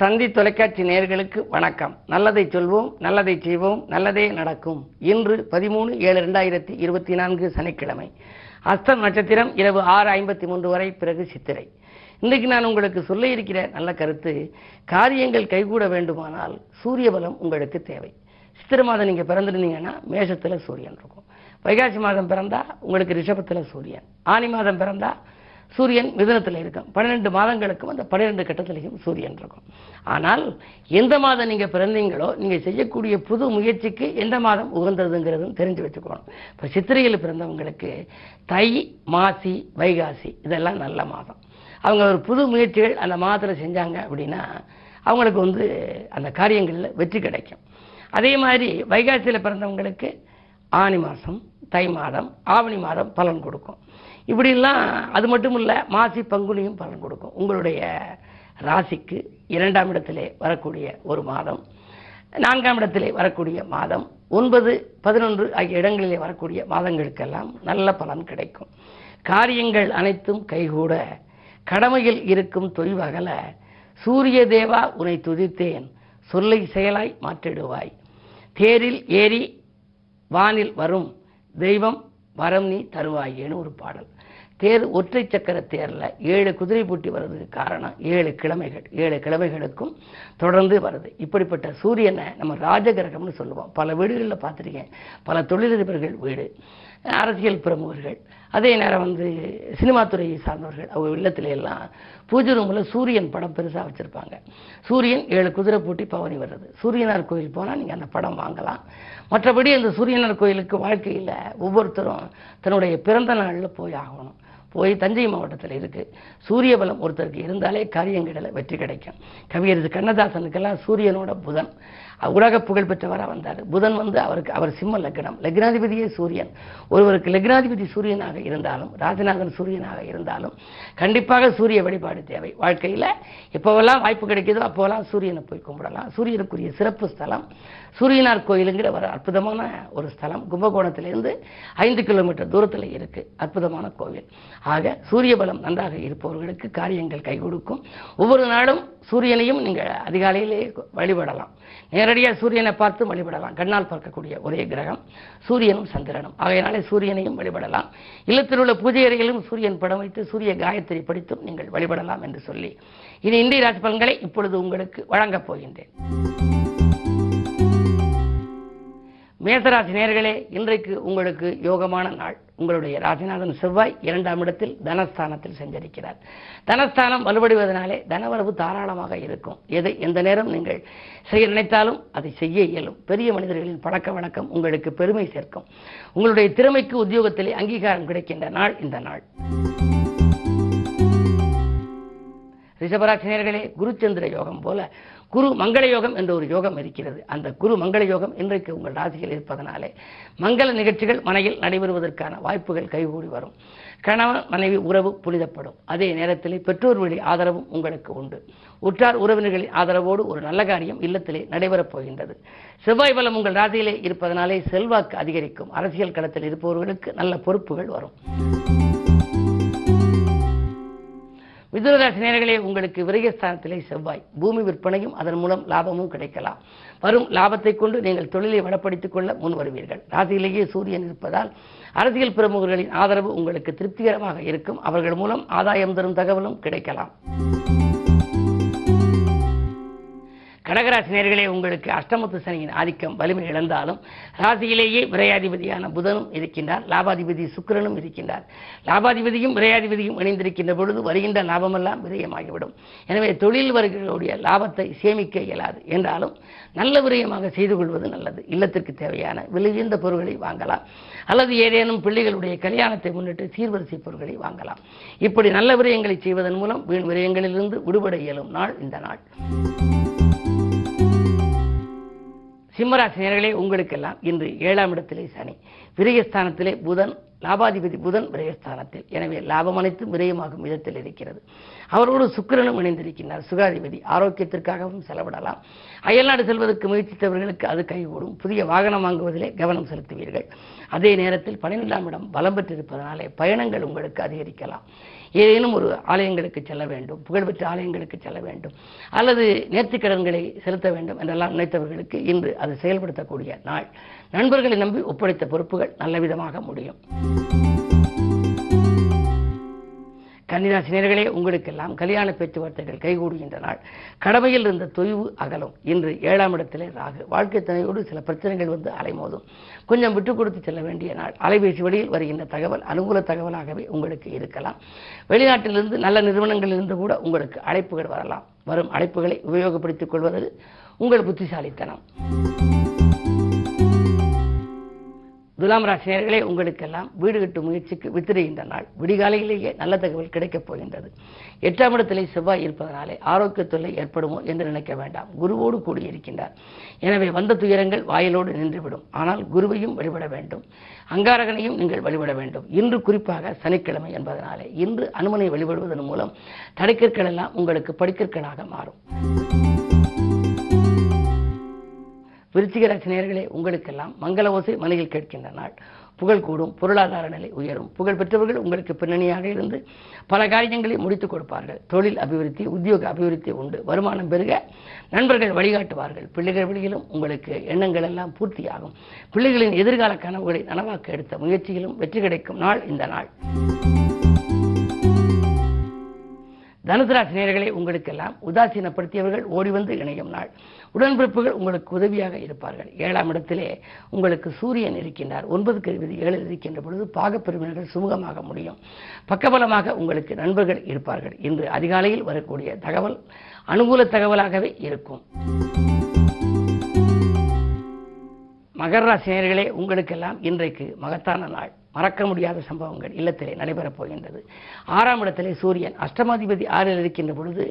தந்தி தொலைக்காட்சி நேர்களுக்கு வணக்கம். நல்லதை சொல்வோம் நல்லதை செய்வோம் நல்லதே நடக்கும். இன்று பதிமூணு ஏழு ரெண்டாயிரத்தி இருபத்தி நான்கு சனிக்கிழமை. அஸ்தம் நட்சத்திரம் இரவு ஆறு ஐம்பத்தி மூன்று வரை பிறகு சித்திரை. இன்றைக்கு நான் உங்களுக்கு சொல்ல இருக்கிற நல்ல கருத்து காரியங்கள் கைகூட வேண்டுமானால் சூரிய பலம் உங்களுக்கு தேவை. சித்திரை மாதம் நீங்கள் பிறந்திருந்தீங்கன்னா மேஷத்தில் சூரியன் இருக்கும். வைகாசி மாதம் பிறந்தா உங்களுக்கு ரிஷபத்தில் சூரியன். ஆனி மாதம் பிறந்தா சூரியன் மிதனத்தில் இருக்கும். பன்னிரெண்டு மாதங்களுக்கும் அந்த பன்னிரெண்டு கட்டத்திலையும் சூரியன் இருக்கும். ஆனால் எந்த மாதம் நீங்கள் பிறந்தீங்களோ நீங்கள் செய்யக்கூடிய புது முயற்சிக்கு எந்த மாதம் உகந்ததுங்கிறதும் தெரிஞ்சு வச்சுக்கணும். இப்போ சித்திரையில் பிறந்தவங்களுக்கு தை மாசி வைகாசி இதெல்லாம் நல்ல மாதம். அவங்க ஒரு புது முயற்சிகள் அந்த மாதத்தில் செஞ்சாங்க அப்படின்னா அவங்களுக்கு வந்து அந்த காரியங்களில் வெற்றி கிடைக்கும். அதே மாதிரி வைகாசியில் பிறந்தவங்களுக்கு ஆனி மாதம் தை மாதம் ஆவணி மாதம் பலன் கொடுக்கும். இப்படிலாம் அது மட்டும் இல்லை மாசி பங்குனியும் பலன் கொடுக்கும். உங்களுடைய ராசிக்கு இரண்டாம் இடத்திலே வரக்கூடிய ஒரு மாதம் நான்காம் இடத்திலே வரக்கூடிய மாதம் ஒன்பது பதினொன்று ஆகிய இடங்களிலே வரக்கூடிய மாதங்களுக்கெல்லாம் நல்ல பலன் கிடைக்கும். காரியங்கள் அனைத்தும் கைகூட கடமையில் இருக்கும் தொய்வகல சூரிய தேவா உன்னை துதித்தேன் சொல்லை செயலாய் மாற்றிடுவாய். தேரில் ஏறி வானில் வரும் தெய்வம் வரம் நீ தருவாயேன்னு ஒரு பாடல். தேர் ஒற்றை சக்கர தேரில் ஏழு குதிரை பூட்டி வர்றதுக்கு காரணம் ஏழு கிழமைகள். ஏழு கிழமைகளுக்கும் தொடர்ந்து வருது இப்படிப்பட்ட சூரியனை நம்ம ராஜகிரகம்னு சொல்லுவோம். பல வீடுகளில் பார்த்துருக்கேன். பல தொழிலதிபர்கள் வீடு. அரசியல் பிரமுகர்கள். அதே நேரம் வந்து சினிமா துறையை சார்ந்தவர்கள். அவங்க இல்லத்துல எல்லாம் பூஜை ரூமில் சூரியன் படம் பெருசாக வச்சுருப்பாங்க. சூரியன் ஏழு குதிரை பூட்டி பவனி வர்றது. சூரியனார் கோயில் போனால் நீங்கள் அந்த படம் வாங்கலாம். மற்றபடி அந்த சூரியனார் கோயிலுக்கு வாழ்க்கையில் ஒவ்வொருத்தரும் தன்னுடைய பிறந்த நாளில் போய் ஆகணும். போய் தஞ்சை மாவட்டத்தில் இருக்குது சூரிய பலம் ஒருத்தருக்கு இருந்தாலே காரியங்களில் வெற்றி கிடைக்கும். கவியரசு கண்ணதாசனுக்கெல்லாம் சூரியனோட புதன். உலக புகழ் பெற்றவராக வந்தார் புதன் வந்து அவருக்கு அவர் சிம்ம லக்னம். லக்னாதிபதியே சூரியன். ஒருவருக்கு லக்னாதிபதி சூரியனாக இருந்தாலும் ராஜநாதன் சூரியனாக இருந்தாலும் கண்டிப்பாக சூரிய வழிபாடு தேவை. வாழ்க்கையில் எப்போவெல்லாம் வாய்ப்பு கிடைக்கிதோ அப்போவெல்லாம் சூரியனை போய் கும்பிடலாம். சூரியனுக்குரிய சிறப்பு ஸ்தலம் சூரியனார் கோயிலுங்கிற ஒரு அற்புதமான ஒரு ஸ்தலம் கும்பகோணத்திலிருந்து ஐந்து கிலோமீட்டர் தூரத்தில் இருக்கு. அற்புதமான கோவில். ஆக சூரிய பலம் நன்றாக இருப்பவர்களுக்கு காரியங்கள் கை கொடுக்கும். ஒவ்வொரு நாளும் சூரியனையும் நீங்கள் அதிகாலையிலே வழிபடலாம். நேர நேரடியாக சூரியனை பார்த்து வழிபடலாம். கண்ணால் பார்க்கக்கூடிய ஒரே கிரகம் சூரியனும் சந்திரனும். ஆகையினாலே சூரியனையும் வழிபடலாம். இல்லத்தில் உள்ள பூஜை அறையிலும் சூரியன் படம் வைத்து சூரிய காயத்ரி படித்தும் நீங்கள் வழிபடலாம் என்று சொல்லி இனி இந்திய ராசி பலன்களை இப்பொழுது உங்களுக்கு வழங்கப் போகின்றேன். மேசராசி நேர்களே இன்றைக்கு உங்களுக்கு யோகமான நாள். உங்களுடைய ராசிநாதன் செவ்வாய் இரண்டாம் இடத்தில் தனஸ்தானத்தில் சஞ்சரிக்கிறார் தனஸ்தானம் வலுவடைவதனாலே தனவரவு தாராளமாக இருக்கும். எதை எந்த நேரம் நீங்கள் செய்ய நினைத்தாலும் அதை செய்ய இயலும். பெரிய மனிதர்களின் பழக்க வழக்கம் உங்களுக்கு பெருமை சேர்க்கும். உங்களுடைய திறமைக்கு உத்தியோகத்திலே அங்கீகாரம் கிடைக்கின்ற நாள் இந்த நாள். ரிஷபராசினியர்களே குருச்சந்திர யோகம் போல குரு மங்கள யோகம் என்ற ஒரு யோகம் இருக்கிறது. அந்த குரு மங்கள யோகம் இன்றைக்கு உங்கள் ராசியில் இருப்பதனாலே மங்கள நிகழ்ச்சிகள் மனையில் நடைபெறுவதற்கான வாய்ப்புகள் கைகூடி வரும். கணவன் மனைவி உறவு புனிதப்படும். அதே நேரத்தில் பெற்றோர் வழி ஆதரவும் உங்களுக்கு உண்டு. உற்றார் உறவினர்களின் ஆதரவோடு ஒரு நல்ல காரியம் இல்லத்திலே நடைபெறப் போகின்றது. செவ்வாய் பலம் உங்கள் ராசியிலே இருப்பதனாலே செல்வாக்கு அதிகரிக்கும். அரசியல் களத்தில் இருப்பவர்களுக்கு நல்ல பொறுப்புகள் வரும். மிதுனராசி நேர்களே உங்களுக்கு விரயஸ்தானத்திலே செவ்வாய். பூமி விற்பனையும் அதன் மூலம் லாபமும் கிடைக்கலாம். வரும் லாபத்தை கொண்டு நீங்கள் தொழிலை வளப்படுத்திக் கொள்ள முன் வருவீர்கள். ராசியிலேயே சூரியன் இருப்பதால் அரசியல் பிரமுகர்களின் ஆதரவு உங்களுக்கு திருப்திகரமாக இருக்கும். அவர்கள் மூலம் ஆதாயம் தரும் தகவலும் கிடைக்கலாம். கடகராசி நேர்களே உங்களுக்கு அஷ்டமத்து சனியின் ஆதிக்கம் வலிமை இழந்தாலும் ராசியிலேயே விரையாதிபதியான புதனும் இருக்கின்றார் லாபாதிபதி சுக்கிரனும் இருக்கின்றார். லாபாதிபதியும் விரையாதிபதியும் இணைந்திருக்கின்ற பொழுது வருகின்ற லாபமெல்லாம் விரயமாகிவிடும். எனவே தொழில் வர்களுடைய லாபத்தை சேமிக்க இயலாது என்றாலும் நல்ல விரயமாக செய்து கொள்வது நல்லது. இல்லத்திற்கு தேவையான விலையுந்த பொருட்களை வாங்கலாம். அல்லது ஏதேனும் பிள்ளைகளுடைய கல்யாணத்தை முன்னிட்டு சீர்வரிசை பொருட்களை வாங்கலாம். இப்படி நல்ல விரயங்களை செய்வதன் மூலம் வீண் விரயங்களிலிருந்து விடுபட இயலும் நாள் இந்த நாள். சிம்மராசினியர்களே உங்களுக்கெல்லாம் இன்று ஏழாம் இடத்திலே சனி. விரயஸ்தானத்திலே புதன் லாபாதிபதி புதன் விரயஸ்தானத்தில். எனவே லாபம் அனைத்தும் விரயமாகும் விதத்தில் இருக்கிறது. அவரோடு சுக்கிரனும் இணைந்திருக்கின்றார். சுகாதிபதி ஆரோக்கியத்திற்காகவும் செலவிடலாம். அயல்நாடு செல்வதற்கு முயற்சித்தவர்களுக்கு அது கைகூடும். புதிய வாகனம் வாங்குவதிலே கவனம் செலுத்துவீர்கள். அதே நேரத்தில் பன்னிரெண்டாம் இடம் பலம் பெற்றிருப்பதனாலே பயணங்கள் உங்களுக்கு அதிகரிக்கலாம். ஏதேனும் ஒரு ஆலயங்களுக்கு செல்ல வேண்டும். புகழ்பெற்ற ஆலயங்களுக்கு செல்ல வேண்டும். அல்லது நேர்த்திக்கடன்களை செலுத்த வேண்டும் என்றெல்லாம் நினைத்தவர்களுக்கு இன்று அது செயல்படுத்தக்கூடிய நாள். நண்பர்களை நம்பி ஒப்படைத்த பொறுப்புகள் நல்ல விதமாக முடியும். கன்னிராசினியர்களே உங்களுக்கெல்லாம் கல்யாண பேச்சுவார்த்தைகள் கைகூடுகின்ற நாள். கடமையில் இருந்த தொய்வு அகலும். இன்று ஏழாம் இடத்திலே ராகு. வாழ்க்கை துணையோடு சில பிரச்சனைகள் வந்து அலைமோதும். கொஞ்சம் விட்டு கொடுத்து செல்ல வேண்டிய நாள். அலைபேசி வழியில் வருகின்ற தகவல் அனுகூல தகவலாகவே உங்களுக்கு இருக்கலாம். வெளிநாட்டிலிருந்து நல்ல நிறுவனங்களிலிருந்து கூட உங்களுக்கு அழைப்புகள் வரலாம். வரும் அழைப்புகளை உபயோகப்படுத்திக் கொள்வது உங்கள் புத்திசாலித்தனம். துலாம் ராசினியர்களே உங்களுக்கெல்லாம் வீடு கட்டும் முயற்சிக்கு வித்திரைகின்ற நாள். விடிகாலையிலேயே நல்ல தகவல் கிடைக்கப் போகின்றது. எட்டாம் இடத்திலே செவ்வாய் இருப்பதனாலே ஆரோக்கிய தொல்லை ஏற்படுமோ என்று நினைக்க வேண்டாம். குருவோடு கூடியிருக்கின்றார். எனவே வந்த துயரங்கள் வாயிலோடு நின்றுவிடும். ஆனால் குருவையும் வழிபட வேண்டும். அங்காரகனையும் நீங்கள் வழிபட வேண்டும். இன்று குறிப்பாக சனிக்கிழமை என்பதனாலே இன்று அனுமனை வழிபடுவதன் மூலம் தடைக்கற்கள் எல்லாம் உங்களுக்கு படிக்கற்களாக மாறும். விருச்சிக நேர்களே உங்களுக்கெல்லாம் மங்கள ஓசை மனையில் கேட்கின்ற நாள். புகழ் கூடும் பொருளாதார நிலை உயரும். புகழ் பெற்றவர்கள் உங்களுக்கு பின்னணியாக இருந்து பல காரியங்களை முடித்துக் கொடுப்பார்கள். தொழில் அபிவிருத்தி உத்தியோக அபிவிருத்தி உண்டு. வருமானம் பெருக நண்பர்கள் வழிகாட்டுவார்கள். பிள்ளைகள் வழியிலும் உங்களுக்கு எண்ணங்கள் எல்லாம் பூர்த்தியாகும். பிள்ளைகளின் எதிர்கால கனவுகளை நனவாக்க எடுத்த முயற்சியிலும் வெற்றி கிடைக்கும் நாள் இந்த நாள். தனுசு ராசி உங்களுக்கெல்லாம் உதாசீனப்படுத்தியவர்கள் ஓடி வந்து இணையும் நாள். உடன்பிறப்புகள் உங்களுக்கு உதவியாக இருப்பார்கள். ஏழாம் இடத்திலே உங்களுக்கு சூரியன் இருக்கின்றார். ஒன்பதுக்கு விதி ஏழில் இருக்கின்ற பொழுது பாகப்பிரிவினர்கள் சுமூகமாக முடியும். பக்கபலமாக உங்களுக்கு நண்பர்கள் இருப்பார்கள். இன்று அதிகாலையில் வரக்கூடிய தகவல் அனுகூல தகவலாகவே இருக்கும். மகர ராசினியர்களே உங்களுக்கெல்லாம் இன்றைக்கு மகத்தான நாள். மறக்க முடியாத சம்பவங்கள் இல்லத்திலே நடைபெறப் போகின்றது. ஆறாம் இடத்திலே சூரியன் அஷ்டமாதிபதி ஆறில் இருக்கின்ற பொழுது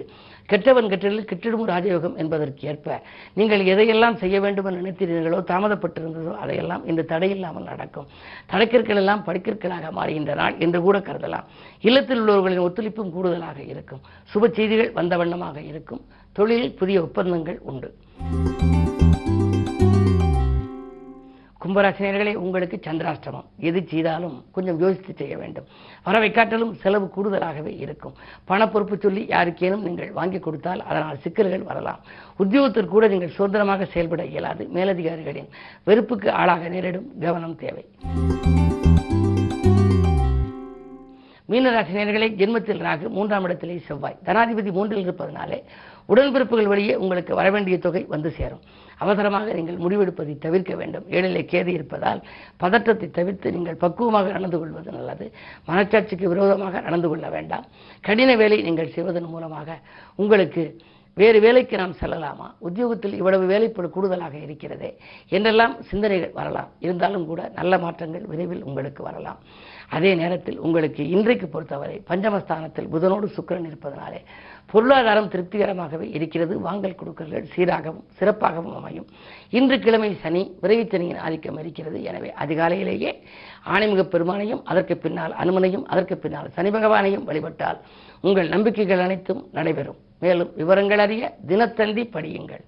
கெட்டவன் கெட்டலில் கெட்டிடும் ராஜயோகம் என்பதற்கு ஏற்ப நீங்கள் எதையெல்லாம் செய்ய வேண்டும் என்று நினைத்தீர்களோ தாமதப்பட்டிருந்ததோ அதையெல்லாம் இந்த தடையில்லாமல் நடக்கும். தடைக்கற்கள் எல்லாம் படிக்கற்களாக மாறுகின்ற நாள் என்று கூட கருதலாம். இல்லத்தில் உள்ளவர்களின் ஒத்துழைப்பும் கூடுதலாக இருக்கும். சுப செய்திகள் வந்த வண்ணமாக இருக்கும். தொழிலில் புதிய ஒப்பந்தங்கள் உண்டு. கும்பராசினியர்களே உங்களுக்கு சந்திராஷ்டமம். எது செய்தாலும் கொஞ்சம் யோசித்து செய்ய வேண்டும். வரவை காட்டலும் செலவு கூடுதலாகவே இருக்கும். பண பொறுப்பு சொல்லி யாருக்கேனும் நீங்கள் வாங்கி கொடுத்தால் அதனால் சிக்கல்கள் வரலாம். உத்தியோகத்தில் கூட நீங்கள் சுதந்திரமாக செயல்பட இயலாது. மேலதிகாரிகளின் வெறுப்புக்கு ஆளாக நேரிடும் கவனம் தேவை. மீனராசினியர்களே ஜென்மத்தில் ராகு மூன்றாம் இடத்திலே செவ்வாய். தனாதிபதி மூன்றில் இருப்பதனாலே உடன்பிறப்புகள் வழியே உங்களுக்கு வரவேண்டிய தொகை வந்து சேரும். அவசரமாக நீங்கள் முடிவெடுப்பதை தவிர்க்க வேண்டும். ஏழிலே கேது இருப்பதால் பதற்றத்தை தவிர்த்து நீங்கள் பக்குவமாக நடந்து கொள்வது நல்லது. மனச்சாட்சிக்கு விரோதமாக நடந்து கொள்ள வேண்டாம். கடின வேலை நீங்கள் செய்வதன் மூலமாக உங்களுக்கு வேறு வேலைக்கு நாம் செல்லலாமா? உத்தியோகத்தில் இவ்வளவு வேலைப்படு கூடுதலாக இருக்கிறதே. என்றெல்லாம் சிந்தனைகள் வரலாம். இருந்தாலும் கூட நல்ல மாற்றங்கள் விரைவில் உங்களுக்கு வரலாம். அதே நேரத்தில் உங்களுக்கு இன்றைக்கு பொறுத்தவரை பஞ்சமஸ்தானத்தில் புதனோடு சுக்கரன் இருப்பதனாலே பொருளாதாரம் திருப்திகரமாகவே இருக்கிறது. வாங்கல் கொடுக்கல்கள் சீராகவும் சிறப்பாகவும் அமையும். இன்று கிழமை சனி விரைவுத்தனியின் ஆதிக்கம் இருக்கிறது. எனவே அதிகாலையிலேயே ஆணைமுக பெருமானையும் அதற்கு பின்னால் அனுமனையும் அதற்கு பின்னால் சனி பகவானையும் வழிபட்டால் உங்கள் நம்பிக்கைகள் அனைத்தும் நடைபெறும். மேலும் விவரங்கள் அறிய தினத்தந்தி படியுங்கள்.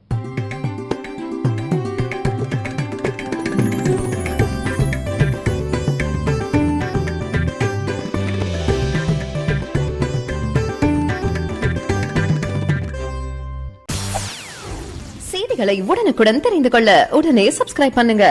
செய்திகளை உடனுக்குடன் தெரிந்து கொள்ள உடனே சப்ஸ்கிரைப் பண்ணுங்க.